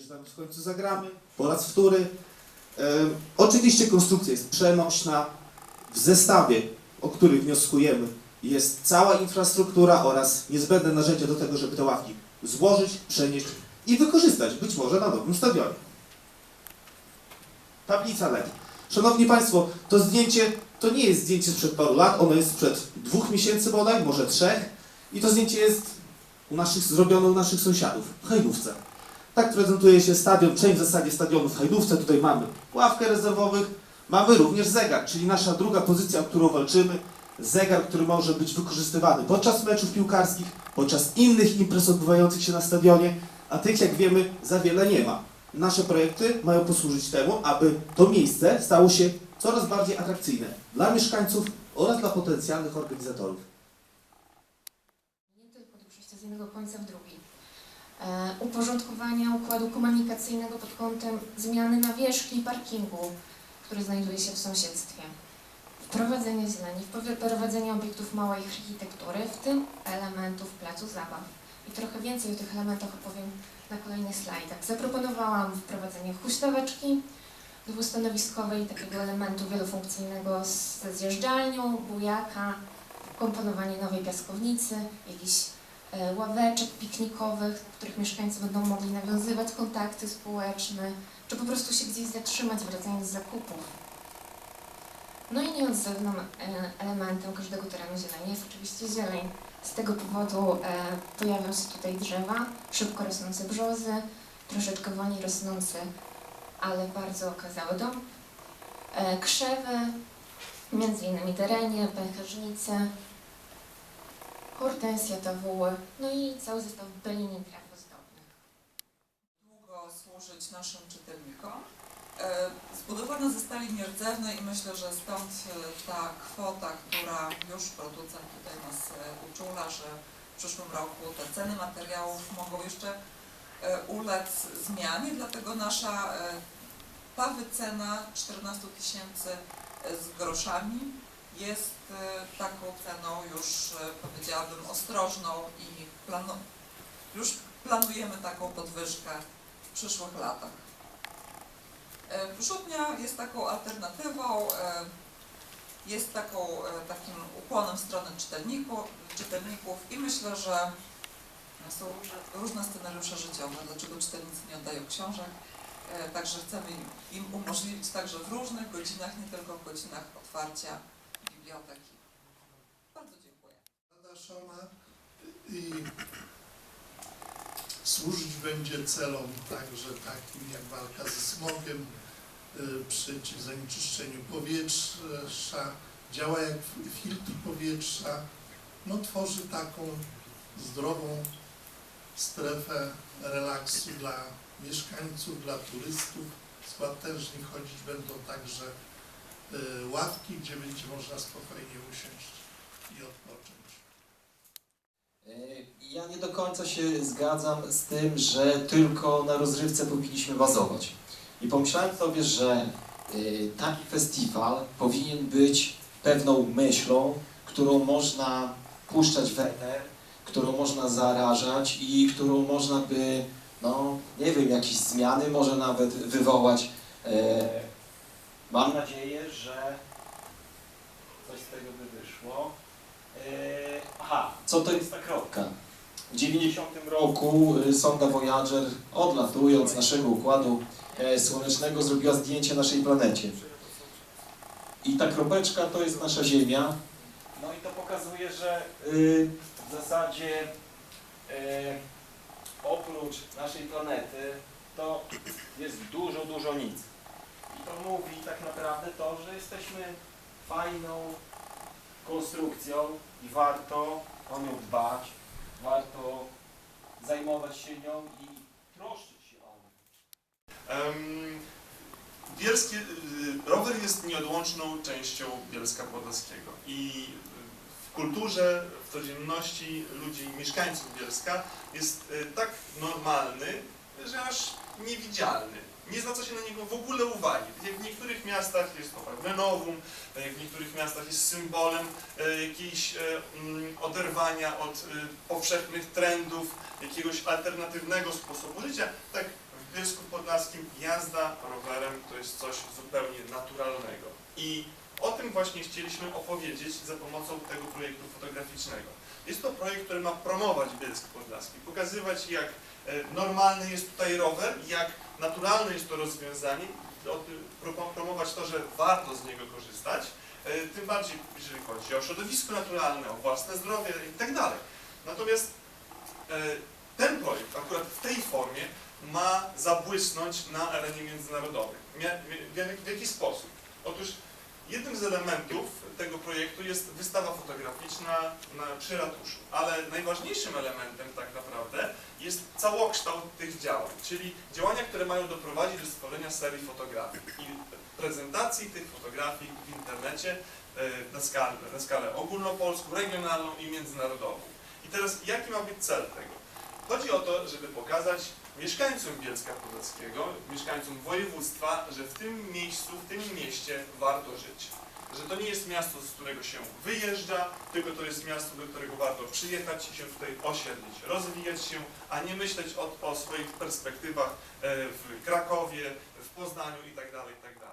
że tam w końcu zagramy po raz wtóry. E, oczywiście konstrukcja jest przenośna. W zestawie, o których wnioskujemy, jest cała infrastruktura oraz niezbędne narzędzia do tego, żeby te ławki złożyć, przenieść i wykorzystać być może na nowym stadionie. Tablica LED. Szanowni Państwo, to zdjęcie to nie jest zdjęcie sprzed paru lat, ono jest sprzed dwóch miesięcy bodaj, może trzech. I to zdjęcie jest u naszych, zrobione u naszych sąsiadów w Hajdówce. Tak prezentuje się stadion, część w zasadzie stadionu w Hajdówce. Tutaj mamy ławkę rezerwowych, mamy również zegar, czyli nasza druga pozycja, o którą walczymy. Zegar, który może być wykorzystywany podczas meczów piłkarskich, podczas innych imprez odbywających się na stadionie, a tych, jak wiemy, za wiele nie ma. Nasze projekty mają posłużyć temu, aby to miejsce stało się coraz bardziej atrakcyjne dla mieszkańców oraz dla potencjalnych organizatorów. nie tylko do przejścia z jednego końca w drugi. Uporządkowania układu komunikacyjnego pod kątem zmiany nawierzchni parkingu, który znajduje się w sąsiedztwie. Wprowadzenie zieleni, wprowadzenie obiektów małej architektury, w tym elementów placu zabaw. I trochę więcej o tych elementach opowiem na kolejnych slajdach. Zaproponowałam wprowadzenie huśtaweczki dwustanowiskowej, takiego elementu wielofunkcyjnego ze zjeżdżalnią, bujaka, komponowanie nowej piaskownicy, jakichś e, ławeczek piknikowych, w których mieszkańcy będą mogli nawiązywać kontakty społeczne, czy po prostu się gdzieś zatrzymać wracając z zakupów. No i nieodzownym e, elementem każdego terenu zieleni jest oczywiście zieleń. Z tego powodu e, pojawią się tutaj drzewa, szybko rosnące brzozy, troszeczkę wolniej rosnące, ale bardzo okazały dom, e, krzewy, między innymi terenie, pęcherzyce, hortensja, tawuły, no i cały zestaw bylin i długo służyć naszym czytelnikom. E, Zbudowane ze stali nierdzewnej i myślę, że stąd e, ta kwota, która już producent tutaj nas e, uczula, że w przyszłym roku te ceny materiałów mogą jeszcze ulec zmianie, dlatego nasza ta wycena 14 tysięcy z groszami jest e, taką ceną już e, powiedziałabym ostrożną i planu, już planujemy taką podwyżkę w przyszłych latach. E, Wrzutnia jest taką alternatywą, jest taką, takim ukłonem w stronę czytelniku, czytelników i myślę, że są różne, scenariusze życiowe, dlaczego czytelnicy nie oddają książek. Także chcemy im umożliwić także w różnych godzinach, nie tylko w godzinach otwarcia biblioteki. Bardzo dziękuję. zadaszona i służyć będzie celom także takim jak walka ze smogiem, y, przeciw zanieczyszczeniu powietrza, działa jak filtr powietrza, no tworzy taką zdrową strefę relaksu dla mieszkańców, dla turystów. Skład chodzić będą także ławki, gdzie będzie można spokojnie usiąść i odpocząć. Y, Ja nie do końca się zgadzam z tym, że tylko na rozrywce powinniśmy bazować. I pomyślałem sobie, że y, taki festiwal powinien być pewną myślą, którą można puszczać w eter, którą można zarażać i którą można by, no nie wiem, jakieś zmiany może nawet wywołać. E, Mam nadzieję, że coś z tego by wyszło. E, Aha, co to jest ta kropka? W 90 roku y, sonda Voyager, odlatując z naszego układu e, słonecznego, zrobiła zdjęcie naszej planecie. I ta kropeczka to jest nasza Ziemia. No i to pokazuje, że y, w zasadzie e, oprócz naszej planety to jest dużo, dużo nic. To mówi tak naprawdę to, że jesteśmy fajną konstrukcją i warto o nią dbać, warto zajmować się nią i troszczyć się o nią. Y, rower jest nieodłączną częścią Bielska Podlaskiego i w kulturze, w codzienności ludzi, mieszkańców Bielska jest y, tak normalny, że aż niewidzialny. Nie zwraca się na niego w ogóle uwagi. W niektórych miastach jest to pewne nowum, jak w niektórych miastach jest symbolem e, jakiejś e, mm, oderwania od e, powszechnych trendów, jakiegoś alternatywnego sposobu życia, tak w Bielsku Podlaskim jazda rowerem to jest coś zupełnie naturalnego. I o tym właśnie chcieliśmy opowiedzieć za pomocą tego projektu fotograficznego. Jest to projekt, który ma promować Bielsk Podlaski, pokazywać jak e, normalny jest tutaj rower, jak naturalne jest to rozwiązanie, promować to, że warto z niego korzystać, e, tym bardziej jeżeli chodzi o środowisko naturalne, o własne zdrowie i tak. Natomiast e, ten projekt akurat w tej formie ma zabłysnąć na arenie międzynarodowej. W jaki sposób? Otóż jednym z elementów tego projektu jest wystawa fotograficzna na, przy ratuszu, ale najważniejszym elementem tak naprawdę jest całokształt tych działań, czyli działania, które mają doprowadzić do stworzenia serii fotografii i prezentacji tych fotografii w internecie e, na skalę, na skalę ogólnopolską, regionalną i międzynarodową. I teraz jaki ma być cel tego? Chodzi o to, żeby pokazać mieszkańcom Bielska Podlaskiego, mieszkańcom województwa, że w tym miejscu, w tym mieście warto żyć. Że to nie jest miasto, z którego się wyjeżdża, tylko to jest miasto, do którego warto przyjechać i się tutaj osiedlić, rozwijać się, a nie myśleć o, o swoich perspektywach e, w Krakowie, w Poznaniu itd. itd.